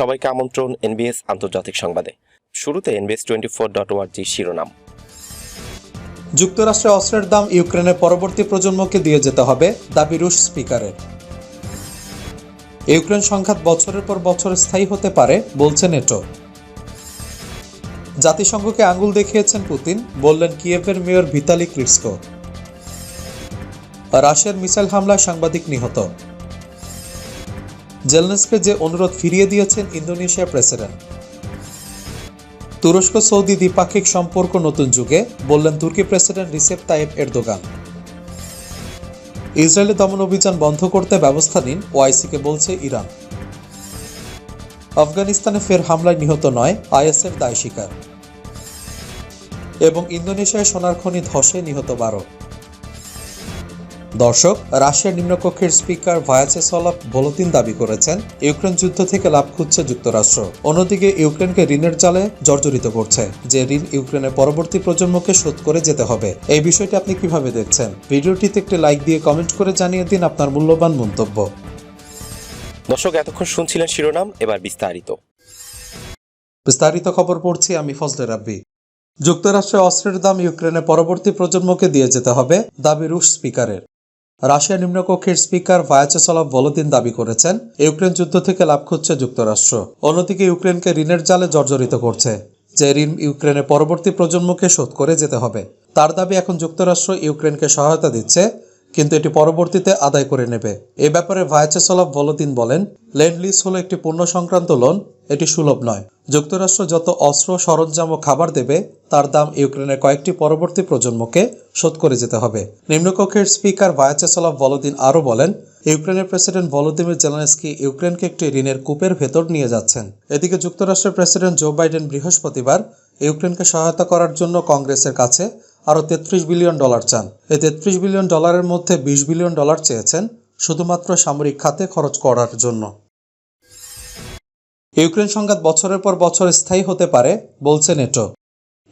সবাইকে আমন্ত্রণ এনবিএস আন্তর্জাতিক সংবাদে। শুরুতে এনবিএস টোয়েন্টি ফোর ডট ওয়ার্জি শিরোনাম। যুক্তরাষ্ট্রে অস্ত্রের দাম ইউক্রেনের পরবর্তী প্রজন্মকে দিয়ে যেতে হবে দাবি রুশ স্পিকারের। ইউক্রেন সংঘাত বছরের পর বছর স্থায়ী হতে পারে, বলছে নেটো। জাতিসংঘকে আঙ্গুল দেখিয়েছেন পুতিন, বললেন কিয়েভের মেয়র ভিতালি ক্লিটস্কো রাশিয়ার মিসাইল হামলায় সাংবাদিক নিহত। জেলনেসকে যে অনুরোধ ফিরিয়ে দিয়েছেন ইন্দোনেশিয়ার প্রেসিডেন্ট। তুরস্ক সৌদি দ্বিপাক্ষিক সম্পর্ক নতুন যুগে, বললেন তুর্কি প্রেসিডেন্ট রিসেপ তাইপ এরদোগান। ইসরায়েলি দমন অভিযান বন্ধ করতে ব্যবস্থা নিন, ওআইসিকে বলছে ইরান। আফগানিস্তানে ফের হামলায় নিহত নয়, আইএসএফ দায় স্বীকার। এবং ইন্দোনেশিয়ায় সোনার খনি ধসে নিহত বারো। দর্শক রাশিয়ার নিম্নকক্ষের স্পিকার ভায়াচেসলাভ ভলোতিন দাবি করেছেন ইউক্রেন যুদ্ধ থেকে লাভ খুঁজছে যুক্তরাষ্ট্র। অন্যদিকে ইউক্রেনকে ঋণের জালে জর্জরিত করছে যে ঋণ ইউক্রেনের পরবর্তী প্রজন্মকে শোধ করে যেতে হবে। এই বিষয়টি আপনি কীভাবে দেখছেন? ভিডিওটিতে একটি লাইক দিয়ে কমেন্ট করে জানিয়ে দিন আপনার মূল্যবান মন্তব্য। দর্শক এতক্ষণ শুনছিলেন শিরোনাম এবার বিস্তারিত। বিস্তারিত খবর পড়ছি আমি ফজলে রাব্বি। যুক্তরাষ্ট্রে অস্ত্রের দাম ইউক্রেনের পরবর্তী প্রজন্মকে দিয়ে যেতে হবে দাবি রুশ স্পিকারের। রাশিয়া নিম্নকক্ষের স্পিকার ভায়াচেসলাভ ভলোদিন দাবি করেছেন, ইউক্রেন যুদ্ধ থেকে লাভ খুঁজছে যুক্তরাষ্ট্র। অন্যদিকে ইউক্রেনকে ঋণের জালে জর্জরিত করছে, যে ঋণ ইউক্রেনের পরবর্তী প্রজন্মকে শোধ করে যেতে হবে। তার দাবি এখন যুক্তরাষ্ট্র ইউক্রেনকে সহায়তা দিচ্ছে কিন্তু এটি পরবর্তীতে আদায় করে নেবে। এ ব্যাপারে ভায়াচেসলাভ ভলোদিন বলেন ল্যান্ড লিজ হলো একটি পণ্য সংক্রান্ত লোন, এটি সুলভ নয়। যুক্তরাষ্ট্র যত অস্ত্র, সরঞ্জাম ও খাবার দেবে, তার দাম ইউক্রেনের কয়েকটি পরবর্তী প্রজন্মকে শোধ করে যেতে হবে। নিম্নকক্ষের স্পিকার ভায়াচেসলাভ ভলোদিন আরও বলেন, ইউক্রেনের প্রেসিডেন্ট ভলোদিমির জেলানস্কি ইউক্রেনকে একটি ঋণের কূপের ভেতর নিয়ে যাচ্ছেন। এদিকে যুক্তরাষ্ট্রের প্রেসিডেন্ট জো বাইডেন বৃহস্পতিবার ইউক্রেনকে সহায়তা করার জন্য কংগ্রেসের কাছে আরও তেত্রিশ বিলিয়ন ডলার চান। এই তেত্রিশ বিলিয়ন ডলারের মধ্যে বিশ বিলিয়ন ডলার চেয়েছেন শুধুমাত্র সামরিক খাতে খরচ করার জন্য। ইউক্রেন সংঘাত বছরের পর বছর স্থায়ী হতে পারে, বলছে নেটো।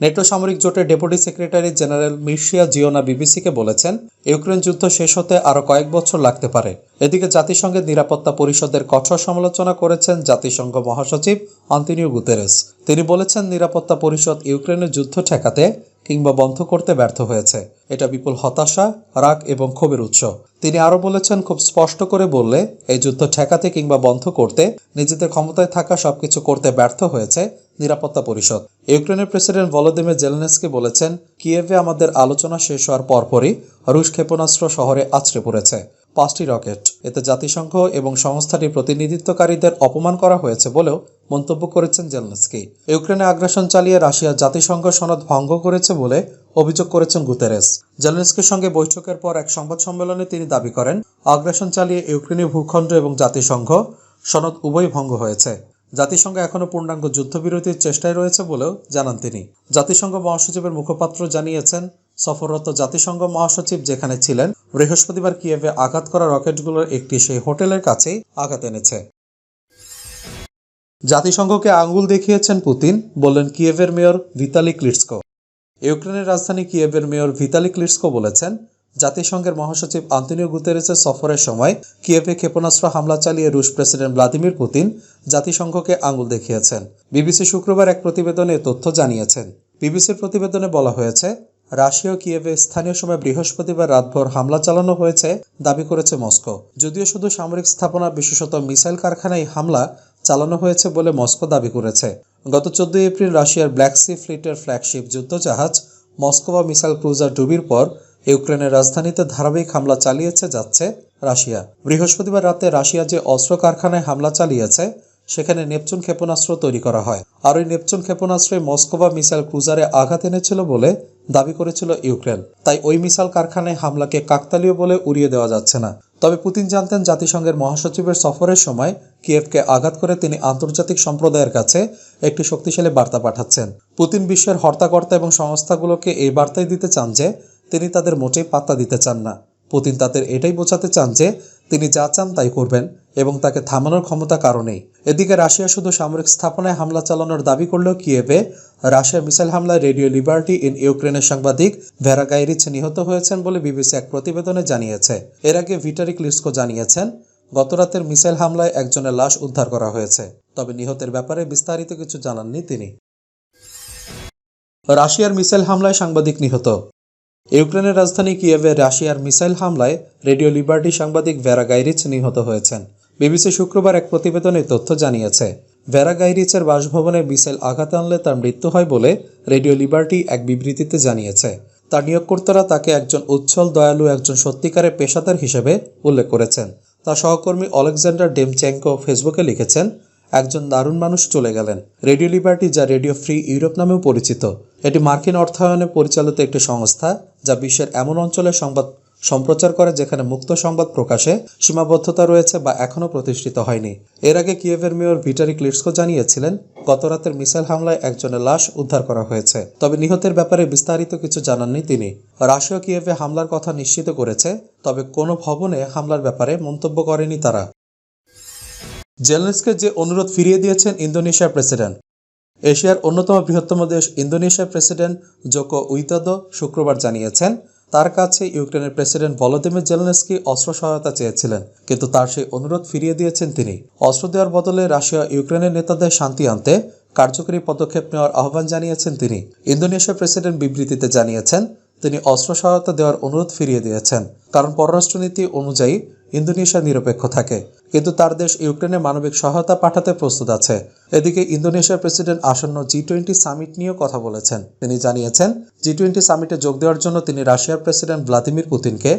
নেটো সামরিক জোটের deputy secretary general Mircea Geoana বিবিসিকে বলেছেন, ইউক্রেন যুদ্ধ শেষ হতে আরও কয়েক বছর লাগতে পারে। এদিকে জাতিসংঘের নিরাপত্তা পরিষদের কঠোর সমালোচনা করেছেন জাতিসংঘ মহাসচিব আন্তনিও গুতেরেস। তিনি বলেছেন, নিরাপত্তা পরিষদ ইউক্রেনের যুদ্ধ ঠেকাতে কিংবা বন্ধ করতে ব্যর্থ হয়েছে। এটা বিপুল হতাশা, রাগ এবং ক্ষোভের উৎস। তিনি আরও বলেছেন, খুব স্পষ্ট করে বললে, এই যুদ্ধ ঠেকাতে কিংবা বন্ধ করতে, নিজেদের ক্ষমতায় থাকা সবকিছু করতে ব্যর্থ হয়েছে নিরাপত্তা পরিষদ। ইউক্রেনের প্রেসিডেন্ট ভলোদিমির জেলেনস্কি বলেছেন, কিয়েভে আমাদের আলোচনা শেষ হওয়ার পরপরই রুশ ক্ষেপণাস্ত্র শহরে আছড়ে পড়েছে। পাঁচটি রকেট, এতে জাতিসংঘ এবং সংস্থাটির প্রতিনিধিত্বকারীদের অপমান করা হয়েছে বলেও মন্তব্য করেছেন জেলনেস্কি। ইউক্রেনে আগ্রাসন চালিয়ে রাশিয়া জাতিসংঘ সনদ ভঙ্গ করেছে বলে অভিযোগ করেছেন গুতেরেস। জেলনেস্কির সঙ্গে বৈঠকের পর এক সংবাদ সম্মেলনে তিনি দাবি করেন, আগ্রাসন চালিয়ে ইউক্রেনীয় ভূখণ্ড এবং জাতিসংঘ সনদ উভয় ভঙ্গ হয়েছে। জাতিসংঘ এখনও পূর্ণাঙ্গ যুদ্ধবিরতির চেষ্টায় রয়েছে বলেও জানান তিনি। জাতিসংঘ মহাসচিবের মুখপাত্র জানিয়েছেন, সফররত জাতিসংঘ মহাসচিব যেখানে ছিলেন, বৃহস্পতিবার কিয়েভে আঘাত করা রকেটগুলোর একটি সেই হোটেলের কাছেই আঘাত এনেছে। জাতিসংঘকে আঙ্গুল দেখিয়েছেন পুতিন, বললেন কিয়েভের মেয়র ভিতালি ক্লিটস্কো। ইউক্রেনের রাজধানী কিয়েভের মেয়র ভিতালি ক্লিটস্কো বলেছেন জাতিসংঘের মহাসচিব আন্তনিও গুতেরেসের সফরের সময় কিয়েভে ক্ষেপণাস্ত্র হামলা চালিয়ে রুশ প্রেসিডেন্ট ভ্লাদিমির পুতিন জাতিসংঘকে আঙুল দেখিয়েছেন। বিবিসি শুক্রবার এক প্রতিবেদনে তথ্য জানিয়েছেন। বিবিসির প্রতিবেদনে বলা হয়েছে, রাশিয়া কিয়েভে স্থানীয় সময় বৃহস্পতিবার রাতভর হামলা চালানো হয়েছে দাবি করেছে মস্কো। যদিও শুধু সামরিক স্থাপনা, বিশেষত মিসাইল কারখানায় হামলা চালানো হয়েছে বলে মস্কো দাবি করেছে। গত চোদ্দই এপ্রিল রাশিয়ার ব্ল্যাক সি ফ্লিটের ফ্ল্যাগশিপ যুদ্ধজাহাজ মস্কোভা মিসাইল ক্রুজার ডুবির পর ইউক্রেনের রাজধানীতে ধারাবাহিক হামলা চালিয়েছে, যাচ্ছে রাশিয়া। বৃহস্পতিবার রাতে রাশিয়া যে অস্ত্র কারখানায় হামলা চালিয়েছে, সেখানে নেপচুন ক্ষেপণাস্ত্র তৈরি করা হয়। আর ওই নেপচুন ক্ষেপণাস্ত্রে মস্কোভা মিসাইল ক্রুজারে আঘাত এনেছিল বলে দাবি করেছিল ইউক্রেন। তাই ওই মিসাইল কারখানায় হামলাকে কাকতালীয় বলে উড়িয়ে দেওয়া যাচ্ছে না। তবে পুতিন জানতেন জাতিসংঘের মহাসচিবের সফরের সময় কিয়েভকে আঘাত করে তিনি আন্তর্জাতিক সম্প্রদায়ের কাছে একটি শক্তিশালী বার্তা পাঠাচ্ছেন। পুতিন বিশ্বের হর্তাকর্তা এবং সংস্থাগুলোকে এই বার্তাই দিতে চান যে তিনি তাদের মোটেই পাত্তা দিতে চান না। পুতিন তাদের এটাই বোঝাতে চান যে, তিনি যা চান তাই করবেন এবং তাকে থামানোর ক্ষমতা কারণেই এদিকে রাশিয়া শুধু সামরিক স্থাপনায় হামলা চালানোর দাবি করলেও কিয়েভে রাশিয়ার মিসাইল হামলায় রেডিও লিবার্টি ইন ইউক্রেনের সাংবাদিক ভেরা গাইরিচ নিহত হয়েছেন বলে বিবিসি এক প্রতিবেদনে জানিয়েছে। এর আগে ভিটারি ক্লিস্কো জানিয়েছেন, গতরাতের মিসাইল হামলায় একজনের লাশ উদ্ধার করা হয়েছে। তবে নিহতের ব্যাপারে বিস্তারিত কিছু জানাননি তিনি। রাশিয়ার মিসাইল হামলায় সাংবাদিক নিহত। ইউক্রেনের রাজধানী কিয়েভে রাশিয়ার মিসাইল হামলায় রেডিও লিবার্টি সাংবাদিক ভেরা গাইরিচ নিহত হয়েছেন। বিবিসি শুক্রবার এক প্রতিবেদনে তথ্য জানিয়েছে, ভেরা গাইরিচের বাসভবনে মিসাইল আঘাত আনলে তার মৃত্যু হয় বলে রেডিও লিবার্টি এক বিবৃতিতে জানিয়েছে। তার নিয়োগকর্তারা তাকে একজন উচ্ছল, দয়ালু, একজন সত্যিকারের পেশাদার হিসেবে উল্লেখ করেছেন। তার সহকর্মী অলেকজান্ডার ডেমচেঙ্কো ফেসবুকে লিখেছেন, একজন দারুণ মানুষ চলে গেলেন। রেডিও লিবার্টি, যা রেডিও ফ্রি ইউরোপ নামেও পরিচিত। এটি মার্কিন অর্থায়নে পরিচালিত একটি সংস্থা। যা বিশ্বের এমন অঞ্চলে সংবাদ সম্প্রচার করে যেখানে মুক্ত সংবাদ প্রকাশে সীমাবদ্ধতা রয়েছে বা এখনও প্রতিষ্ঠিত হয়নি। এর আগে কিয়েভের মেয়র ভিটারি ক্লিটসকো জানিয়েছিলেন, গতরাতের মিসাইল হামলায় একজনের লাশ উদ্ধার করা হয়েছে। তবে নিহতের ব্যাপারে বিস্তারিত কিছু জানাননি তিনি। রাশিয়া কিয়েভে হামলার কথা নিশ্চিত করেছে, তবে কোনো ভবনে হামলার ব্যাপারে মন্তব্য করেনি তারা। জেলেন্সকে যে অনুরোধ ফিরিয়ে দিয়েছেন ইন্দোনেশিয়ার প্রেসিডেন্ট। এশিয়ার অন্যতম বৃহত্তম দেশ ইন্দোনেশিয়ার প্রেসিডেন্ট জোকো উইতদ শুক্রবার জানিয়েছেন, তার কাছে ইউক্রেনের প্রেসিডেন্ট ভলোদিমির জেলেনস্কি অস্ত্র সহায়তা চেয়েছিলেন, কিন্তু তার সেই অনুরোধ ফিরিয়ে দিয়েছেন তিনি। অস্ত্র দেওয়ার বদলে রাশিয়া ইউক্রেনের নেতাদের শান্তি আনতে কার্যকরী পদক্ষেপ নেওয়ার আহ্বান জানিয়েছেন তিনি। ইন্দোনেশিয়ার প্রেসিডেন্ট বিবৃতিতে জানিয়েছেন তিনি অস্ত্র সহায়তা দেওয়ার অনুরোধ ফিরিয়ে দিয়েছেন। কারণ পররাষ্ট্রনীতি অনুযায়ী ইন্দোনেশিয়া নিরপেক্ষ থাকে। কিন্তু তার দেশ ইউক্রেনে মানবিক সহায়তা পাঠাতে প্রস্তুত আছে। এদিকে ইন্দোনেশিয়ার প্রেসিডেন্ট আসন্ন জি টোয়েন্টি সামিট নিয়েও কথা বলেছেন। তিনি জানিয়েছেন জি টোয়েন্টি সামিটে যোগ দেওয়ার জন্য তিনি রাশিয়ার প্রেসিডেন্ট ভ্লাদিমির পুতিনকে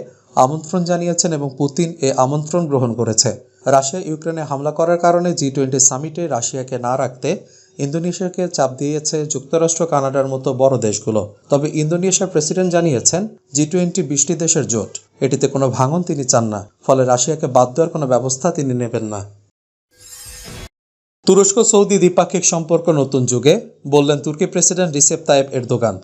আমন্ত্রণ জানিয়েছেন এবং পুতিন এ আমন্ত্রণ গ্রহণ করেছে। রাশিয়া ইউক্রেনে হামলা করার কারণে জি টোয়েন্টি সামিটে রাশিয়াকে না রাখতে ইন্দোনেশিয়াকে চাপ দিয়েছে যুক্তরাষ্ট্র, কানাডার মতো বড় দেশগুলো। তবে ইন্দোনেশিয়ার প্রেসিডেন্ট জানিয়েছেন জি টোয়েন্টি বিশটি দেশের জোট। এটিতে কোনো ভাঙন তিনি চান না, ফলে রাশিয়াকে বাদ দেওয়ার কোনো ব্যবস্থা তিনি নেবেন না। তুরস্ক সৌদি দ্বিপাক্ষিক সম্পর্ক নতুন যুগে, বললেন তুর্কি প্রেসিডেন্ট রিসেপ তায়েব এরদোগান।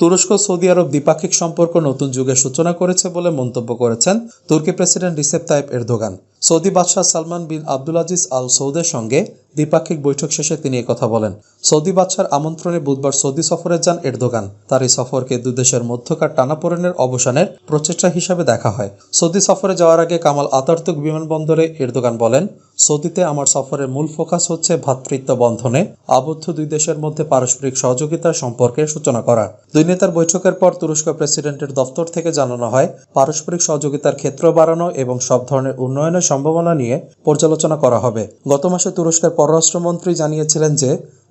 তুরস্ক সৌদি আরব দ্বিপাক্ষিক সম্পর্ক নতুন যুগের সূচনা করেছে বলে মন্তব্য করেছেন তুর্কি প্রেসিডেন্ট রিসেপ তাইপ এরদোগান। সৌদি বাদশাহ সালমান বিন আব্দুল আজিজ আল সৌদের সঙ্গে দ্বিপাক্ষিক বৈঠক শেষে তিনি কথা বলেন, সৌদি বাদশার আমন্ত্রণে বুধবার সৌদি সফরে যান এরদোগান। তার এই সফরকে দুদেশের মধ্যকার টানাপোড়েনের অবসানের প্রচেষ্টা হিসাবে দেখা হয়। সৌদি সফরে যাওয়ার আগে কামাল আতার্তুক বিমানবন্দরে এরদোগান বলেন, সৌদিতে আমার সফরের মূল ফোকাস হচ্ছে ভ্রাতৃত্ব বন্ধনে আবদ্ধ দুই দেশের মধ্যে পারস্পরিক সহযোগিতার সম্পর্কে সূচনা করা। দুই নেতার বৈঠকের পর তুরস্ক প্রেসিডেন্টের দফতর থেকে জানানো হয়, পারস্পরিক সহযোগিতার ক্ষেত্র বাড়ানো এবং সব ধরনের উন্নয়নের সম্ভাবনা নিয়ে পর্যালোচনা করা হবে। গত মাসে তুরস্কের পররাষ্ট্রমন্ত্রী জানিয়েছিলেন যে,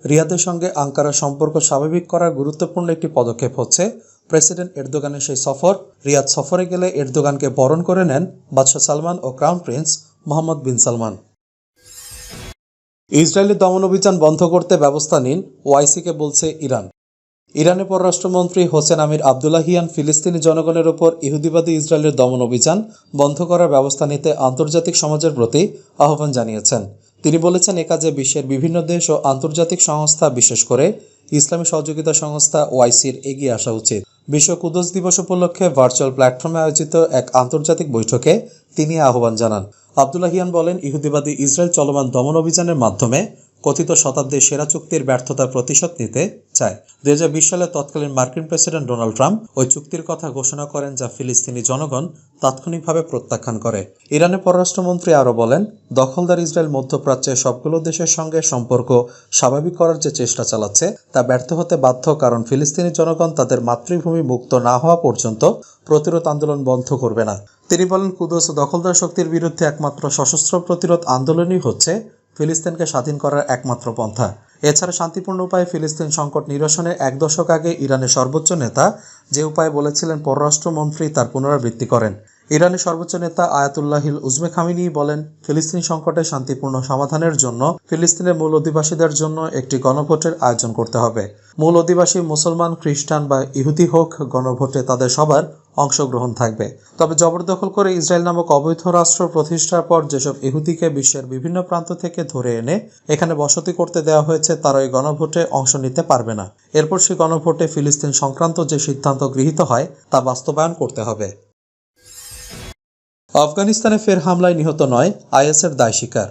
রিয়াদের সঙ্গে আঙ্কারার সম্পর্ক স্বাভাবিক করার গুরুত্বপূর্ণ একটি পদক্ষেপ হচ্ছে, প্রেসিডেন্ট এরদোগানের সেই সফর। রিয়াদ সফরে গেলে এরদোগানকে বরণ করে নেন বাদশাহ সালমান ও crown prince Mohammed bin Salman. ইসরায়েলের দমন অভিযান বন্ধ করতে ব্যবস্থা নিন ওআইসিকে বলছে ইরান। ইরানের পররাষ্ট্রমন্ত্রী হোসেন আমির আবদুল্লাহিয়ান ফিলিস্তিনি জনগণের উপর ইহুদিবাদী ইসরায়েলের দমন অভিযান বন্ধ করার ব্যবস্থা নিতে আন্তর্জাতিক সমাজের প্রতি আহ্বান জানিয়েছেন। তিনি বলেছেন, এ কাজে বিশ্বের বিভিন্ন দেশ ও আন্তর্জাতিক সংস্থা, বিশেষ করে ইসলামী সহযোগিতা সংস্থা ওয়াইসির, এগিয়ে আসা উচিত। বিশ্ব কুদস দিবস উপলক্ষে ভার্চুয়াল প্ল্যাটফর্মে আয়োজিত এক আন্তর্জাতিক বৈঠকে তিনি আহ্বান জানান। আবদুল্লাহিয়ান বলেন, ইহুদিবাদী ইসরায়েল চলমান দমন অভিযানের মাধ্যমে কথিত শতাব্দীর সেরা চুক্তির ব্যর্থতার প্রতিশোধ নিতে চায়। দুই হাজার বিশ সালে তৎকালীন মার্কিন প্রেসিডেন্ট ডোনাল্ড ট্রাম্প ওই চুক্তির কথা ঘোষণা করেন যা ফিলিস্তিনি জনগণ তাৎক্ষণিকভাবে প্রত্যাখ্যান করে। ইরানের পররাষ্ট্রমন্ত্রী আরও বলেন, দখলদার ইসরায়েল মধ্যপ্রাচ্যের সবগুলো দেশের সঙ্গে সম্পর্ক স্বাভাবিক করার যে চেষ্টা চালাচ্ছে, তা ব্যর্থ হতে বাধ্য কারণ ফিলিস্তিনি জনগণ তাদের মাতৃভূমি মুক্ত না হওয়া পর্যন্ত প্রতিরোধ আন্দোলন বন্ধ করবে না। তিনি বলেন কুদস দখলদার শক্তির বিরুদ্ধে একমাত্র সশস্ত্র প্রতিরোধ আন্দোলনই হচ্ছে ফিলিস্তিনকে স্বাধীন করার একমাত্র পন্থা। এছাড়া শান্তিপূর্ণ উপায়ে ফিলিস্তিন সংকট নিরসনে এক দশক আগে ইরানের সর্বোচ্চ নেতা যে উপায় বলেছিলেন পররাষ্ট্রমন্ত্রী তার পুনরাবৃত্তি করেন। ইরানের সর্বোচ্চ নেতা আয়াতুল্লাহিল উজমে খামিনি বলেন, ফিলিস্তিন সংকটে শান্তিপূর্ণ সমাধানের জন্য ফিলিস্তিনের মূল অধিবাসীদের জন্য একটি গণভোটের আয়োজন করতে হবে। মূল অধিবাসী মুসলমান, খ্রিস্টান বা ইহুদি হোক, গণভোটে তাদের সবার অংশগ্রহণ থাকবে। তবে জবরদখল করে ইসরায়েল নামক অবৈধ রাষ্ট্র প্রতিষ্ঠার পর যেসব ইহুদিকে বিশ্বের বিভিন্ন প্রান্ত থেকে ধরে এনে এখানে বসতি করতে দেওয়া হয়েছে, তারা এই গণভোটে অংশ নিতে পারবে না। এরপর সেই গণভোটে ফিলিস্তিন সংক্রান্ত যে সিদ্ধান্ত গৃহীত হয়, তা বাস্তবায়ন করতে হবে। আফগানিস্তানে ফের হামলায় নিহত নয়, আইএসের দায় স্বীকার।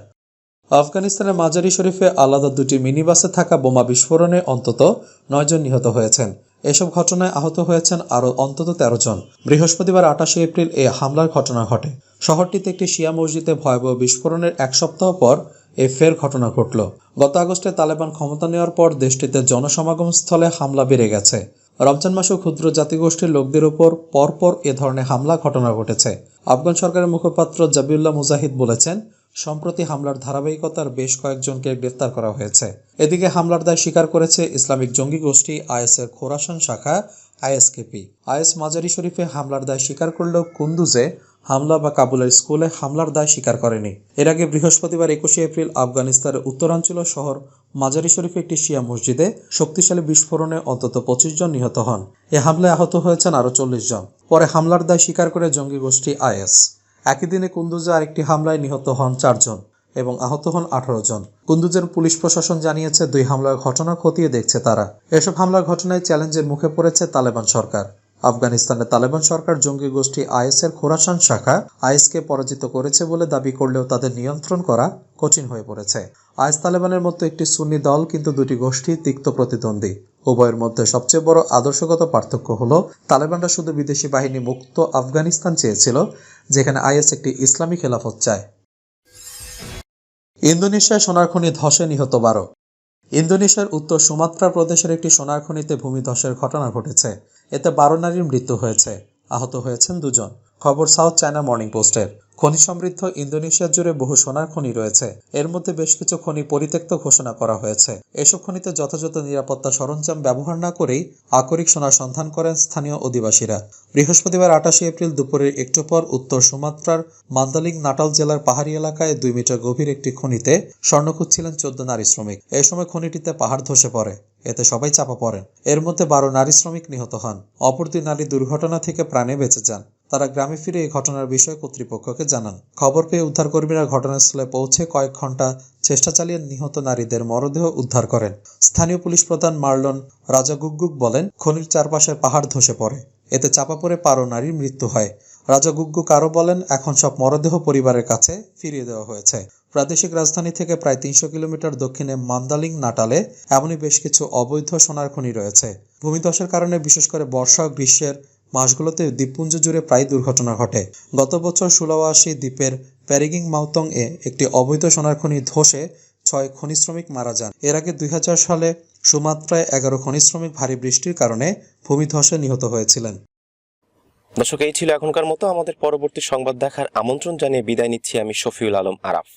আফগানিস্তানের মাজারি শরীফে আলাদা দুটি মিনিবাসে থাকা বোমা বিস্ফোরণে অন্তত নয়জন নিহত হয়েছেন। এসব ঘটনায় আহত হয়েছেন আরও অন্তত তেরো জন। বৃহস্পতিবার আটাশে এপ্রিল এ হামলার ঘটনা ঘটে। শহরটিতে একটি শিয়া মসজিদে ভয়াবহ বিস্ফোরণের এক সপ্তাহ পর এ ফের ঘটনা ঘটল। গত আগস্টে তালেবান ক্ষমতা নেওয়ার পর দেশটিতে জনসমাগম স্থলে হামলা বেড়ে গেছে। রমজান মাসেও ক্ষুদ্র জাতিগোষ্ঠীর লোকদের উপর পরপর এ ধরনের হামলা ঘটনা ঘটেছে। আফগান সরকারের মুখপাত্র জাবিউল্লাহ মুজাহিদ বলেছেন সম্প্রতি হামলার ধারাবাহিকতার বেশ কয়েকজনকে গ্রেফতার করা হয়েছে। এদিকে হামলার দায় স্বীকার করেছে ইসলামিক জঙ্গি গোষ্ঠী আইএসের খোরাসান শাখা, আইএসকেপি। আইএস মাজারি শরীফে হামলার দায় স্বীকার করলেও কুন্দুজে হামলা বা কাবুলের স্কুলে হামলার দায় স্বীকার করেনি। এর আগে বৃহস্পতিবার একুশে এপ্রিল আফগানিস্তানের উত্তরাঞ্চল শহর মাজারি শরীফে একটি শিয়া মসজিদে শক্তিশালী বিস্ফোরণে অন্তত পঁচিশ জন নিহত হন। এ হামলায় আহত হয়েছেন আরও চল্লিশ জন। পরে হামলার দায় স্বীকার করে জঙ্গি গোষ্ঠী আইএস। একই দিনে কুন্দুজে আরেকটি হামলায় নিহত হন চারজন এবং আহত হন আঠারো জন। কুন্দুজের পুলিশ প্রশাসন জানিয়েছে, দুই হামলার ঘটনা খতিয়ে দেখছে তারা। এসব হামলার ঘটনায় চ্যালেঞ্জের মুখে পড়েছে তালেবান সরকার। আফগানিস্তানে তালেবান সরকার জঙ্গি গোষ্ঠী আইএসের খোরাসান শাখা আইএসকে পরাজিত করেছে বলে দাবি করলেও তাদের নিয়ন্ত্রণ করা কঠিন হয়ে পড়েছে। আইএস তালেবানের মতো একটি সুন্নি দল কিন্তু দুটি গোষ্ঠী তিক্ত প্রতিদ্বন্দ্বী। উভয়ের মধ্যে সবচেয়ে বড় আদর্শগত পার্থক্য হলো, তালেবানরা শুধু বিদেশি বাহিনী মুক্ত আফগানিস্তান চেয়েছিল যেখানে আইএস একটি ইসলামী খেলাফত চায়। ইন্দোনেশিয়ায় সোনারখনি ধসে নিহত বারো। ইন্দোনেশিয়ার উত্তর সুমাত্রা প্রদেশের একটি সোনারখনিতে ভূমিধসের ঘটনা ঘটেছে। এতে বারো নারীর মৃত্যু হয়েছে। আহত হয়েছেন দুজন। খবর সাউথ চায়না মর্নিং পোস্টের। খনি সমৃদ্ধ ইন্দোনেশিয়া জুড়ে বহু সোনার খনি রয়েছে। এর মধ্যে বেশ কিছু খনি পরিত্যক্ত ঘোষণা করা হয়েছে। এসব খনিতে যথাযথ নিরাপত্তা সরঞ্জাম ব্যবহার না করেই আকরিক সোনার সন্ধান করেন স্থানীয় অধিবাসীরা। বৃহস্পতিবার আটাশে এপ্রিল দুপুরের একটু পর উত্তর সুমাত্রার মান্দালিং নাটাল জেলার পাহাড়ি এলাকায় দুই মিটার গভীর একটি খনিতে স্বর্ণ খুঁজছিলেন চোদ্দ নারী শ্রমিক। এই সময় খনিটিতে পাহাড় ধসে পড়ে। এতে সবাই চাপা পড়েন। এর মধ্যে বারো নারী শ্রমিক নিহত হন। অপর দুই নারী দুর্ঘটনা থেকে প্রাণে বেঁচে যান। তারা গ্রামে ফিরে এই ঘটনার বিষয়ে কর্তৃপক্ষকে জানান। খবর পেয়ে উদ্ধারকর্মীরা ঘটনাস্থলে পৌঁছে কয়েক ঘণ্টা চেষ্টা চালিয়ে নিহত নারীদের মরদেহ উদ্ধার করেন। স্থানীয় পুলিশ প্রধান মার্লন রাজা গুগগুক বলেন, খনির চারপাশের পাহাড় ধসে পড়ে। এতে চাপা পড়ে পারো নারীর মৃত্যু হয়। রাজা গুগগুক আরও বলেন, এখন সব মরদেহ পরিবারের কাছে ফিরিয়ে দেওয়া হয়েছে। প্রাদেশিক রাজধানী থেকে প্রায় তিনশো কিলোমিটার দক্ষিণে মান্দালিং নাটালে এমনই বেশ কিছু অবৈধ সোনার খনি রয়েছে। ভূমিধসের কারণে বিশেষ করে বর্ষা, গ্রীষ্মের মাসগুলোতে দ্বীপপুঞ্জ জুড়ে প্রায় দুর্ঘটনা ঘটে। গত বছর সুলাওয়াসী দ্বীপের প্যারিগিং মাউতং এ একটি অবৈধ সোনার খনি ধসে ছয় খনি শ্রমিক মারা যান। এর আগে দুই হাজার সালে সুমাত্রায় এগারো খনি শ্রমিক ভারী বৃষ্টির কারণে ভূমিধসে নিহত হয়েছিলেন। দর্শক, এই ছিল এখনকার মতো। আমাদের পরবর্তী সংবাদ দেখার আমন্ত্রণ জানিয়ে বিদায় নিচ্ছি আমি শফিউল আলম আরাফ।